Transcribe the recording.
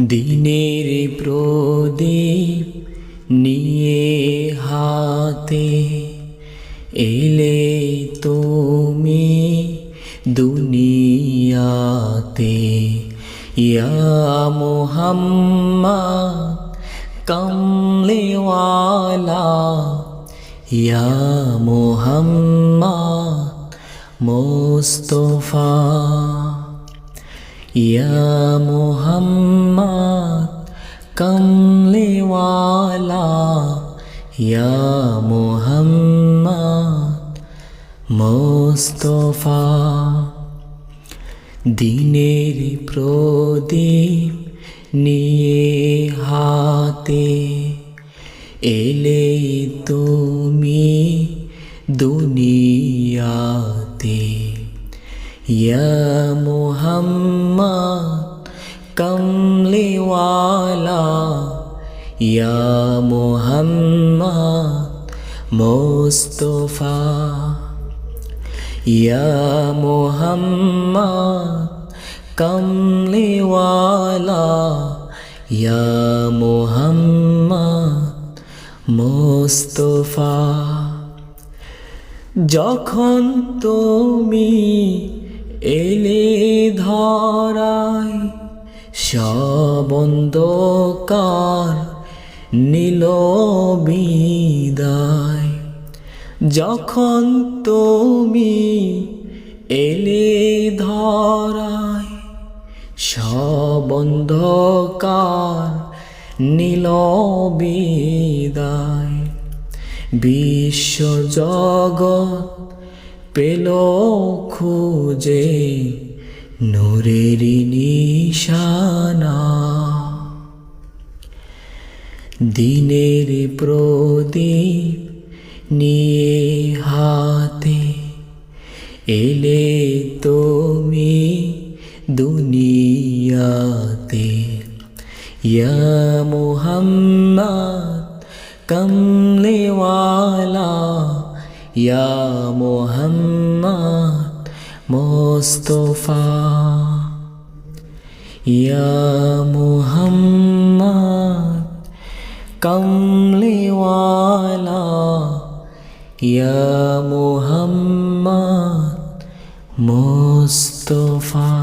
দিনের প্রদীপ নিয়ে হাতে এলে তুমি দুনিয়াতে। ইয়া মোহাম্মদ কমলেওয়ালা। ইয়া মোহাম্মদ মোস্তফা। ইয়া মোহাম্মদ কমলেওয়ালা ইয়া মোহাম্মদ মোস্তফা। দিনের প্রদীপ নিয়ে হাতে এলে তুমি দুনিয়াতে ইয়া মোহাম্মদ কমলেওয়ালা ইয়া মোহাম্মদ মোস্তফা ইয়া মোহাম্মদ কমলেওয়ালা ইয়া মোহাম্মদ মোস্তফা যখন তুমি এলে ধরায় সবন্দকার নীল বিদায়। যখন তুমি এলে ধরায় সবন্ধকার নীল বিদায়। বিশ্বজগৎ পেল খুঁজে নূরের নিশানা। দিনের প্রদীপ নিয়ে হাতে এলে তুমি দুনিয়াতে। ইয়া মোহাম্মদ কমলেওয়ালা ইয়া মোহাম্মদ মোস্তফা ইয়া মোহাম্মদ কমলেওয়ালা ইয়া মোহাম্মদ মোস্তফা